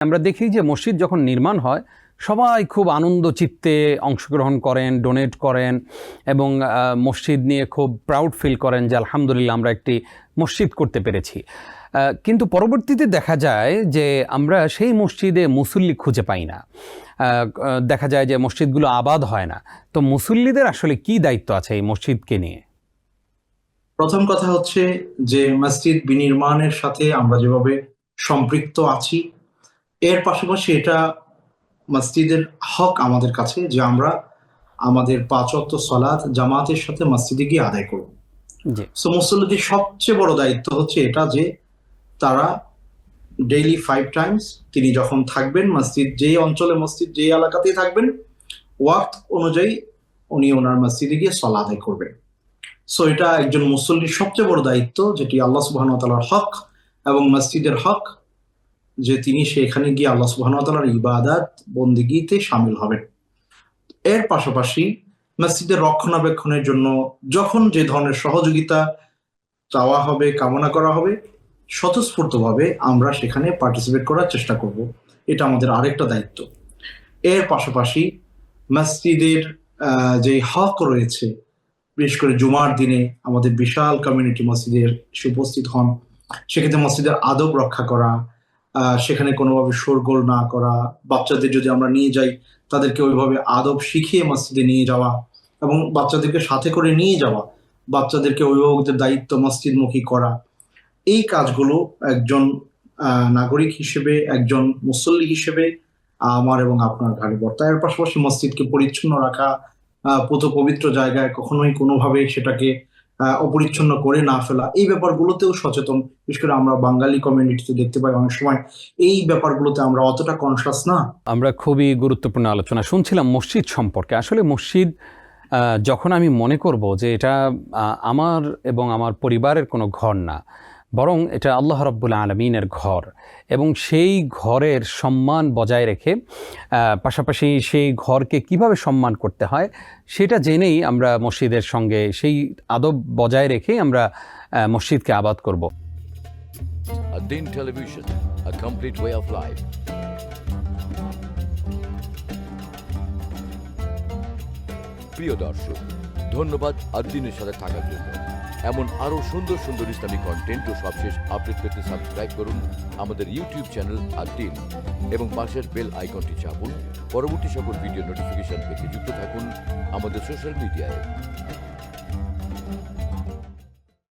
আমরা দেখি যে মসজিদ যখন নির্মাণ হয়, সবাই খুব আনন্দ চিত্তে অংশগ্রহণ করেন ডোনেট করেন এবং মসজিদ নিয়ে খুব প্রাউড ফিল করেন যে আলহামদুলিল্লাহ আমরা একটি মসজিদ করতে পেরেছি। কিন্তু পরবর্তীতে দেখা যায় যে আমরা সেই মসজিদে মুসল্লি খুঁজে পাই না। দেখা যায় যে মসজিদগুলো আবাদ হয় না। তো মুসল্লিদের আসলে কি দায়িত্ব আছে এই মসজিদকে নিয়ে? প্রথম কথা হচ্ছে যে মসজিদ বিনির্মাণের সাথে আমরা যেভাবে সম্পৃক্ত আছি এর পাশাপাশি এটা মসজিদের হক আমাদের কাছে যে আমরা আমাদের পাঁচ ওয়াক্ত সলাৎ জামাতের সাথে মসজিদে গিয়ে আদায় করব। সো মুসল্লিদের সবচেয়ে বড় দায়িত্ব হচ্ছে এটা যে তারা ডেইলি ফাইভ টাইমস তিনি যখন থাকবেন মসজিদ যেই অঞ্চলে মসজিদ যেই এলাকাতেই থাকবেন ওয়াক্ত অনুযায়ী উনি ওনার মসজিদে গিয়ে সলা আদায় করবেন। সো এটা একজন মুসল্লির সবচেয়ে বড় দায়িত্ব যেটি আল্লাহ সুবহানাহু ওয়া তাআলার হক এবং মসজিদের হক যে তিনি সেখানে গিয়ে আল্লাহ তাআলার ইবাদত বন্দিগিতে সামিল হবেন। এর পাশাপাশি মসজিদের রক্ষণাবেক্ষণের জন্য যখন যে ধরনের সহযোগিতা চাওয়া হবে, কামনা করা হবে, স্বতঃস্ফূর্তভাবে আমরা সেখানে পার্টিসিপেট করার চেষ্টা করব। এটা আমাদের আরেকটা দায়িত্ব। এর পাশাপাশি মসজিদের যে হক রয়েছে, বিশেষ করে জুমার দিনে আমাদের বিশাল কমিউনিটি মসজিদের উপস্থিত হন। সেক্ষেত্রে মসজিদের আদব রক্ষা করা সেখানে কোনোভাবে শোরগোল না করা, বাচ্চাদের যদি আমরা নিয়ে যাই, তাদেরকে ওইভাবে আদব শিখিয়ে মসজিদে নিয়ে যাওয়া এবং বাচ্চাদেরকে সাথে করে নিয়ে যাওয়া, বাচ্চাদেরকে অভিভাবকদের দায়িত্ব মসজিদমুখী করা, এই কাজগুলো একজন নাগরিক হিসেবে, একজন মুসল্লি হিসেবে আমার এবং আপনার ঘাড়ে বর্তা এর পাশাপাশি মসজিদকে পরিচ্ছন্ন রাখা পুত পবিত্র জায়গায় কখনোই কোনোভাবে সেটাকে অপরিচ্ছন্ন করে না ফেলা। এই ব্যাপারগুলোতেও সচেতন। বিশেষ করে আমরা বাঙালি কমিউনিটিতে দেখতে পাই অনেক সময়, এই ব্যাপারগুলোতে আমরা অতটা কনসাস না। আমরা খুবই গুরুত্বপূর্ণ আলোচনা শুনছিলাম মসজিদ সম্পর্কে। আসলে মসজিদ যখন আমি মনে করব যে এটা আমার এবং আমার পরিবারের কোনো ঘর না বরং এটা আল্লাহ রব্বুল আলমিনের ঘর এবং সেই ঘরের সম্মান বজায় রেখে পাশাপাশি সেই ঘরকে কীভাবে সম্মান করতে হয় সেটা জেনেই আমরা মসজিদের সঙ্গে সেই আদব বজায় রেখেই আমরা মসজিদকে আবাদ করব। প্রিয় দর্শক, ধন্যবাদ আদিনের সাথে থাকার জন্য। এমন আরও সুন্দর সুন্দর ইসলামী কন্টেন্ট ও সবশেষ আপডেট পেতে সাবস্ক্রাইব করুন আমাদের ইউটিউব চ্যানেল আর টিম এবং পাশের বেল আইকনটি চাপুন। পরবর্তী সকল ভিডিও নোটিফিকেশন পেতে যুক্ত থাকুন আমাদের সোশ্যাল মিডিয়ায়